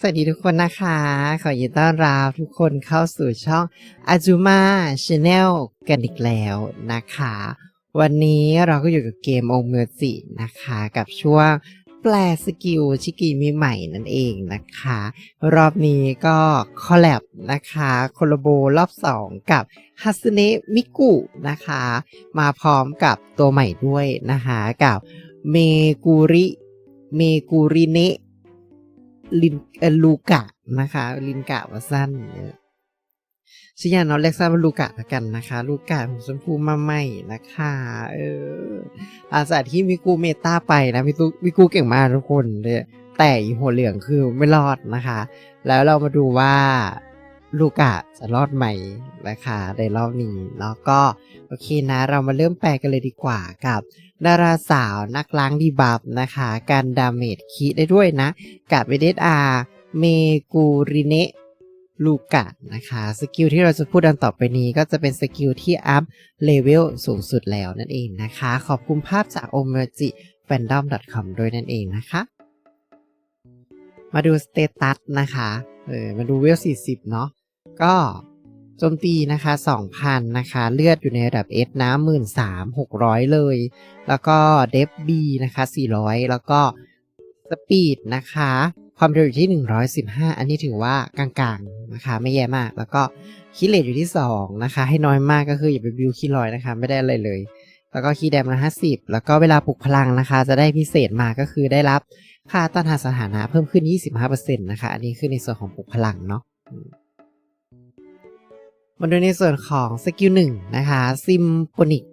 สวัสดีทุกคนนะคะ ขอยินต้อนรับทุกคนเข้าสู่ช่อง Azuma Channel กันอีกแล้วนะคะ วันนี้เราก็อยู่กับเกมองเมอร์จินะคะ กับช่วงแปลสกิลชิกิมิใหม่นั่นเองนะคะ รอบนี้ก็คอลแลบนะคะโคโลโบรอบ 2 กับฮัสเนะมิกุนะคะ มาพร้อมกับตัวใหม่ด้วยนะคะ กับเมกุริเมกุริเนะ ลินลูกะนะคะ ลินกะว่าสั้นชื่อยาน้องเล็กซ่าลูกะละกันนะคะ ลูกะของชมพูมาใหม่นะคะ เอออาสาที่มิกูเมตาไปนะมิกูมิกูเก่งมากทุกคนเลยแต่หัวเหลืองคือไม่รอดนะคะ แล้วเรามาดูว่า ลูกะจะรอดไหมนะคะในรอบนี้แล้วก็โอเคนะ เรามาเริ่มแปลกันเลยดีกว่ากับ ดาราสาวนักล้างดีบัฟนะคะ การดาเมจคีได้ด้วยนะ กับเวเดสอาเมกูริเนะลูกะนะคะสกิลที่เราจะพูดดันต่อไปนี้ก็จะเป็นสกิลที่อัพเลเวลสูงสุดแล้วนั่นเองนะคะ ขอบคุณภาพจาก o m e r j i fandom com ด้วยนั่นเองนะคะ มาดูสเตตัสนะคะเออมาดูเวล 40 เนาะ ก็โจมตีนะคะ2,000นะคะเลือดอยู่ในระดับ S นะ13,600 เลย แล้วก็เดฟ B นะคะ400 แล้วก็สปีดนะคะความเร็วอยู่ที่ 115 อันนี้ถือว่ากลางๆนะคะไม่แย่มาก แล้วก็คิเลตอยู่ที่ 2 นะคะ ให้น้อยมากก็คืออย่าไปบิวคีลอยนะคะไม่ได้อะไรเลย แล้วก็คีแดมละ50 แล้วก็เวลาปลุกพลังนะคะ จะได้พิเศษมาก็คือได้รับค่าต้านทานสถานะเพิ่มขึ้น 25%นะคะ อันนี้คือในส่วนของปลุกพลังเนาะ มาดูในส่วนของสกิลหนึ่งนะคะซิมโ o นิก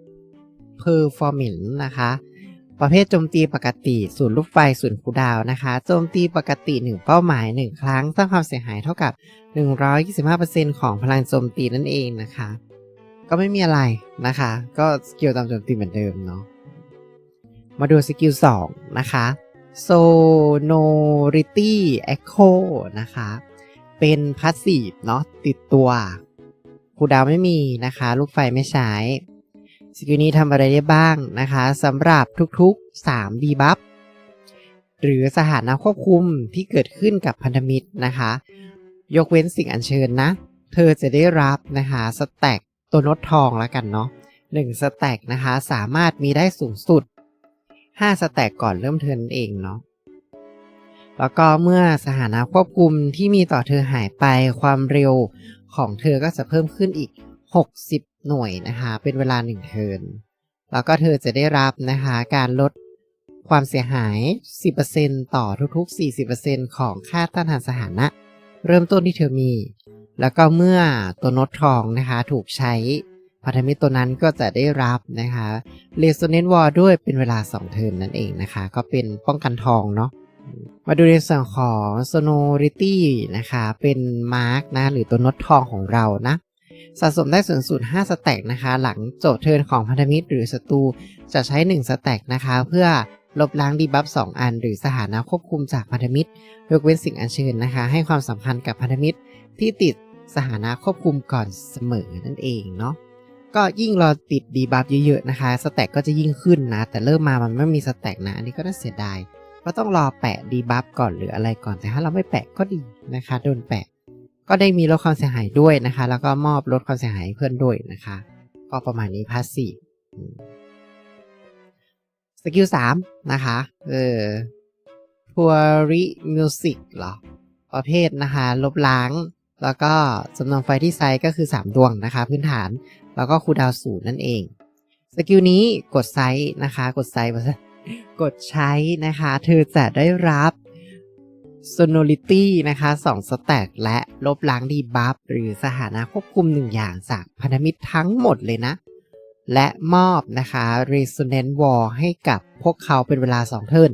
เพอร์ฟอร์ n มนะคะ ประเภทโจมตีปกติศูนย์ลูกไฟศูนย์คูดาวน์นะคะโจมตีปกติ 1 เป้าหมาย 1 ครั้งสร้างความเสียหายเท่ากับ 125%ของพลังโจมตีนั่นเองนะคะ ก็ไม่มีอะไรนะคะ ก็สกิลตามโจมตีเหมือนเดิมเนาะมาดูสกิล2นะคะ Sonority Echo นะคะ เป็นพาสซีฟเนาะติดตัว คูดาวไม่มีนะคะ ลูกไฟไม่ใช้สกิลนี้ทำอะไรได้บ้างนะคะสำหรับทุกๆ3ดีบัฟหรือสถานะควบคุมที่เกิดขึ้นกับพันธมิตรนะคะ ยกเว้นสิ่งอัญเชิญนะ เธอจะได้รับนะคะสแต็กตัวโนตทองแล้วกันเนาะหนึ่งสแต็กนะคะสามารถมีได้สูงสุด 5 สแต็กก่อนเริ่มเทินเองเนาะแล้วก็เมื่อสถานะควบคุมที่มีต่อเธอหายไปความเร็ว ของเธอก็จะเพิ่มขึ้นอีก 60 หน่วยนะคะ เป็นเวลา1เทิร์นแล้วก็เธอจะได้รับนะคะการลดความเสียหาย 10%ต่อทุกๆ 40%ของค่าต้านทานสถานะ เริ่มต้นที่เธอมี แล้วก็เมื่อตัวโนตทองนะคะถูกใช้พันธมิตรตัวนั้นก็จะได้รับนะคะเลโซเนนวอร์ด้วยเป็นเวลา 2 เทิร์นนั่นเองนะคะ ก็เป็นป้องกันทองเนาะ มาดูในส่วนของ sonority นะคะ เป็นมาร์กนะ หรือตัวนตทองของเรานะ สะสมได้สูงสุด 5 สแต็กนะคะ หลังโจทย์เทิร์นของพันธมิตรหรือศัตรู จะใช้ 1 สแต็กนะคะ เพื่อลบล้างดีบัฟ2อัน หรือสถานะควบคุมจากพันธมิตรยกเว้นสิ่งอัญเชิญนะคะ ให้ความสำคัญกับพันธมิตรที่ติดสถานะควบคุมก่อนเสมอนั่นเองเนาะก็ยิ่งเราติดดีบัฟเยอะๆนะคะ สแต็กก็จะยิ่งขึ้นนะ แต่เริ่มมามันไม่มีสแต็กนะ อันนี้ก็น่าเสียดาย ก็ต้องรอแปะดีบัฟก่อนหรืออะไรก่อนแต่ถ้าเราไม่แปะก็ดีนะคะโดนแปะ ก็ได้มีลดความเสียหายด้วยนะคะ แล้วก็มอบลดความเสียหายเพื่อนด้วยนะคะ ก็ประมาณนี้พาสซีฟสกิลสามนะคะ เออทัวริมิวสิกเหรอ ประเภทนะคะ ลบล้าง แล้วก็จำนวนไฟที่ใช้ก็คือ 3 ดวงนะคะ พื้นฐาน แล้วก็คูดาวน์ศูนย์นั่นเอง สกิลนี้กดไซส์นะคะ กดไซส์ กดใช้นะคะ เธอจะได้รับ sonority นะคะ2สแต็กและลบล้างดีบัฟหรือสถานะควบคุมหนึ่งอย่างจากพันธมิตรทั้งหมดเลยนะ และมอบนะคะ resonant wall ให้กับพวกเขาเป็นเวลา 2 เทิร์น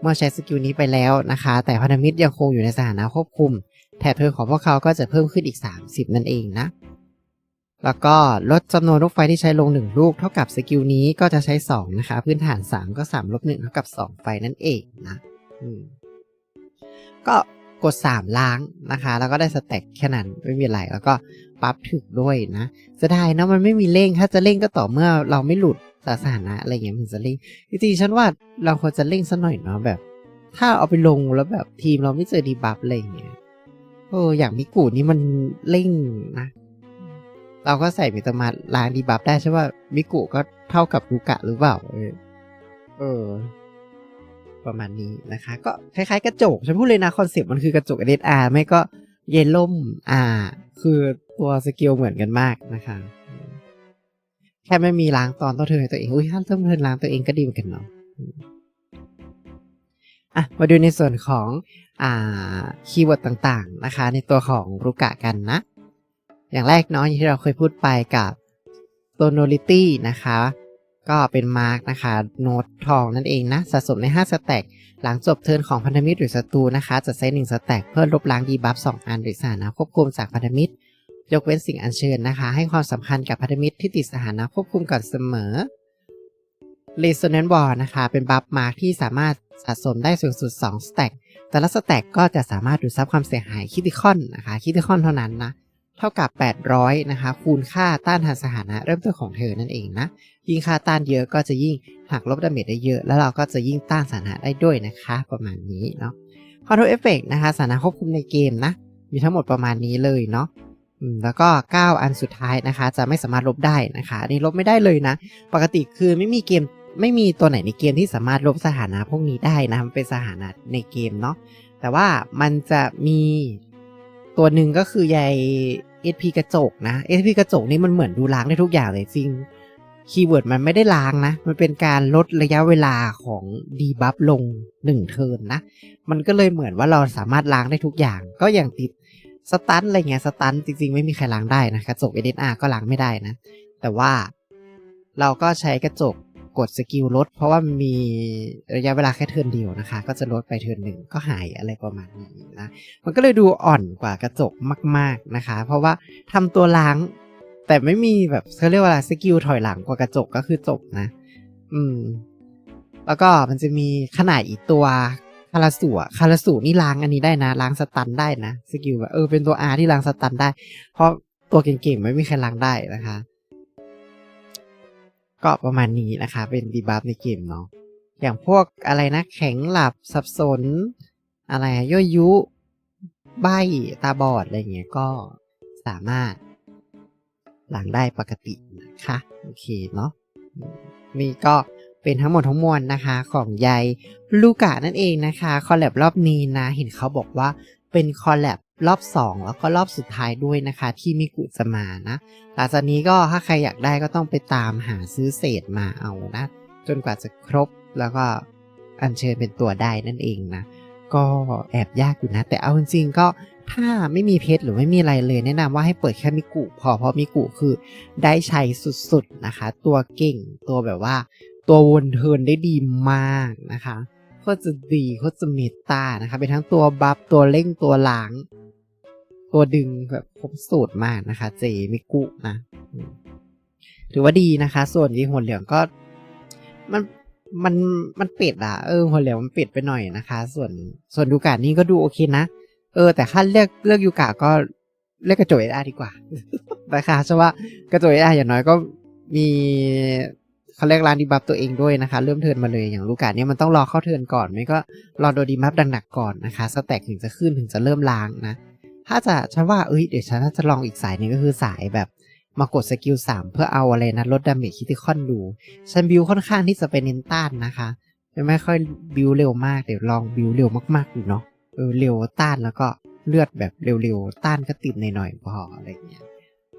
เมื่อใช้สกิลนี้ไปแล้วนะคะ แต่พันธมิตรยังคงอยู่ในสถานะควบคุม แถบเทิร์นของพวกเขาก็จะเพิ่มขึ้นอีก 30 นั่นเองนะ แล้วก็ลดจำนวนลูกไฟที่ใช้ลง 1 ลูก เท่ากับสกิลนี้ก็จะใช้ 2 นะคะ พื้นฐาน 3 ก็ 3 ลบ 1 เท่ากับ 2 ไฟนั่นเองนะก็กด 3 ล้างนะคะ แล้วก็ได้สแต็กแค่นั้นไม่มีอะไร แล้วก็ปั๊บถึกด้วยนะจะได้นะมันไม่มีเร่ง ถ้าจะเร่งก็ต่อเมื่อเราไม่หลุดสถานะอะไรเงี้ยมันจะเร่งจริงๆฉันว่าเราควรจะเร่งสัหน่อยเนาะแบบ ถ้าเอาไปลงแล้วแบบทีมเราไม่เจอดีบัฟอะไรเงี้ยเอออย่างมิกูนี่มันเร่งนะ เราก็ใส่มิตามาล้างดีบัฟได้ใช่ว่ามิกุก็เท่ากับลูกะหรือเปล่า เออเออประมาณนี้นะคะ ก็คล้ายๆ กระจก ฉันพูดเลยนะ คอนเซ็ปต์มันคือกระจกเดอาไม่ก็เยลล่มอ่า คือตัวสกิลเหมือนกันมากนะคะ แค่ไม่มีล้างตอนต้องเทินตัวเอง อุ้ยถ้าต้องเทินล้างตัวเองก็ดีเหมือนกันเนาะอะมาดูในส่วนของอ่าคีย์เวิร์ดต่างๆนะคะ ในตัวของรุกะกันนะ อย่างแรกเนาะอย่างที่เราเคยพูดไปกับ tonality นะคะ ก็เป็นมาร์กนะคะโน้ตทองนั่นเองนะ สะสมใน 5 สแต็กหลังจบเทิร์นของพันธมิตรหรือศัตรูนะคะจะใช้1สแต็กเพื่อลบล้างดีบัฟ2อันหรือสถานะควบคุมจากพันธมิตร ยกเว้นสิ่งอัญเชิญนะคะ ให้ความสำคัญกับพันธมิตรที่ติดสถานะควบคุมก่อนเสมอ Resonance Wall นะคะ เป็นบัฟมาร์กที่สามารถสะสมได้สูงสุด2สแต็กแต่ละสแต็กก็จะสามารถดูดซับความเสียหายคิติคอนนะคะคิติคอนเท่านั้นนะ ท่ากับ 800 นะคะ คูณค่าต้านทานสถานะ เริ่มต้นของเธอนั่นเองนะ ยิ่งค่าต้านเยอะก็จะยิ่งหักลบดาเมจได้เยอะ แล้วเราก็จะยิ่งต้านสถานะได้ด้วยนะคะ ประมาณนี้เนาะคอนโทรเอฟเฟกนะคะสถานะควบคุมในเกมนะ มีทั้งหมดประมาณนี้เลยเนาะแล้วก็ 9 อันสุดท้ายนะคะ จะไม่สามารถลบได้นะคะอันนี้ลบไม่ได้เลยนะ ปกติคือไม่มีเกมไม่มีตัวไหนในเกมที่สามารถลบสถานะพวกนี้ได้นะมันเป็นสถานะในเกมเนาะแต่ว่ามันจะมีตัวหนึ่งก็คือใย SP กระจกนะ SP กระจกนี่มันเหมือนดูล้างได้ทุกอย่างเลยจริงคีย์เวิร์ดมันไม่ได้ล้างนะ มันเป็นการลดระยะเวลาของดีบัฟลง1เทิร์นนะ มันก็เลยเหมือนว่าเราสามารถล้างได้ทุกอย่าง ก็อย่างติดสตันอะไรเงี้ยสตันจริงๆ ไม่มีใครล้างได้นะกระจก SSR ก็ล้างไม่ได้นะ แต่ว่าเราก็ใช้กระจก กดสกิลลด เพราะว่ามีระยะเวลาแค่เทินเดียวนะคะ ก็จะลดไปเทินหนึ่งก็หายอะไรประมาณนี้นะ มันก็เลยดูอ่อนกว่ากระจกมาก ๆนะคะ เพราะว่าทำตัวล้าง แต่ไม่มีแบบเขาเรียกว่าอะไรสกิลถอยหลังกว่ากระจกก็คือจบนะ อืม แล้วก็มันจะมีขนาดอีกตัวคาราสุอะคาราสุนี่ล้างอันนี้ได้นะ ล้างสตันได้นะสกิลแบบเออเป็นตัว R ที่ล้างสตันได้ เพราะตัวเก่งๆไม่มีใครล้างได้นะคะ ก็ประมาณนี้นะคะ เป็นดีบัฟในเกมเนาะอย่างพวกอะไรนะแข็งหลับสับสน อะไรย่อยยุ ใบตาบอด อะไรเงี้ยก็สามารถหล้างได้ปกตินะคะโอเคเนาะนี่ก็เป็นทั้งหมดทั้งมวลนะคะของยายลูกะนั่นเองนะคะ คอลแลบรอบนี้นะ เห็นเขาบอกว่าเป็นคอลแลบ รอบ 2 แล้วก็รอบสุดท้ายด้วยนะคะ ที่มิกุจะมานะหลังจากนี้ก็ถ้าใครอยากได้ก็ต้องไปตามหาซื้อเศษมาเอานะ จนกว่าจะครบแล้วก็อัญเชิญเป็นตัวได้นั่นเองนะ ก็แอบยากอยู่นะ แต่เอาจริงๆก็ถ้าไม่มีเพชรหรือไม่มีอะไรเลย แนะนำว่าให้เปิดแค่มิกุพอเพราะมิกุคือได้ใช้สุดๆนะคะ ตัวเก่งตัวแบบว่า ตัววนเทินได้ดีมากนะคะ โคตรจะดีโคตรจะเมตานะคะเป็นทั้งตัวบัฟตัวเร่งตัวหล้าง ตัวดึงแบบครบสูตรมากนะคะ เจมิกุนะถือว่าดีนะคะ ส่วนยีหัวเหลืองก็ มันมันมันป็ดอะเออหัวเหลืองมันป็ดไปหน่อยนะคะ ส่วนส่วนยูกะนี่ก็ดูโอเคนะเออ แต่ถ้าเลือกเลือกยูกะก็เลือกกระโจยได้ดีกว่านะคะเพราะว่ากระโจยได้อย่างน้อยก็มี เขาเรียกร้านดีบัฟตัวเองด้วยนะคะ เริ่มเทิร์นมาเลยอย่างลูกาเนี่ยมันต้องรอเข้าเทิร์นก่อน ไม่ก็รอโดนดีบัฟดังหนักก่อนนะคะสแต็กถึงจะขึ้นถึงจะเริ่มล้างนะ ถ้าจะฉันว่าเอ้ยเดี๋ยวฉันน่าจะลองอีกสายนึงก็คือสายแบบมากดสกิล 3 เพื่อเอาอะไรนะลดดาเมจคิติคอนดู ฉันบิวค่อนข้างที่จะเป็นเน้นต้านนะคะไม่ค่อยบิวเร็วมากเดี๋ยวลองบิวเร็วมากๆดูเนาะเออเร็วต้านแล้วก็เลือดแบบเร็วๆต้านก็ติดหน่อยๆพออะไรเงี้ย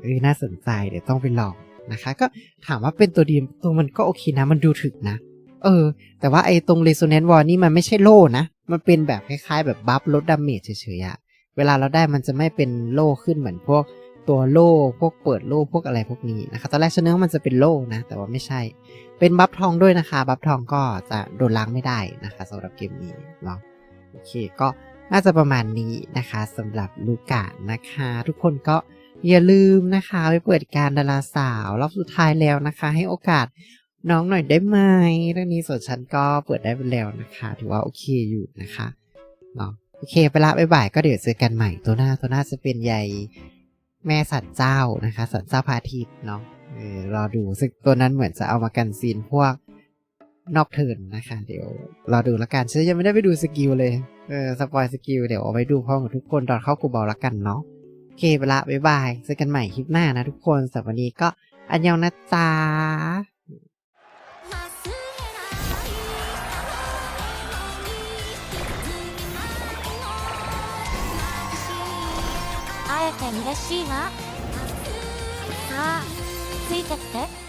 เออน่าสนใจเดี๋ยวต้องไปลอง นะคะ ก็ถามว่าเป็นตัวดีตัวมันก็โอเคนะ มันดูถึกนะ เออ แต่ว่าไอ้ตรง Resonance Wall นี่มันไม่ใช่โล่นะ มันเป็นแบบคล้ายๆ แบบบัฟลดดาเมจเฉยๆอะเวลาเราได้มันจะไม่เป็นโล่ขึ้นเหมือนพวกตัวโล่พวกเปิดโล่พวกอะไรพวกนี้นะคะตอนแรกฉันนึกว่ามันจะเป็นโล่นะ แต่ว่าไม่ใช่ เป็นบัฟทองด้วยนะคะ บัฟทองก็จะโดนล้างไม่ได้นะคะสำหรับเกมนี้เนาะโอเคก็น่าจะประมาณนี้นะคะสำหรับลูกานะคะ ทุกคนก็ อย่าลืมนะคะไปเปิดการดาราสาวรอบสุดท้ายแล้วนะคะ ให้โอกาสน้องหน่อยได้ไหมเรื่องนี้ส่วนฉันก็เปิดได้ไปแล้วนะคะ ถือว่าโอเคอยู่นะคะเนาะโอเคไปละบ๊ายบายก็เดี๋ยวเจอกันใหม่ตัวหน้าตัวหน้าจะเป็นใยแม่สันเจ้านะคะสันเจ้าพาทิตย์เนาะเออรอดูซึ่งตัวนั้นเหมือนจะเอามากันซีนพวกนอกเทินนะคะ เดี๋ยวรอดูละกันฉันยังไม่ได้ไปดูสกิลเลยเออสปอยสกิลเดี๋ยวเอาไว้ดูพร้อมกับทุกคนตอนเข้ากูบอละกันเนาะ เคไปละ บ๊ายบายเจอกันใหม่คลิปหน้านะทุกคนสำหรับวันนี้ก็อันยองนะจ๊ะ 会えて嬉しいわさあついてって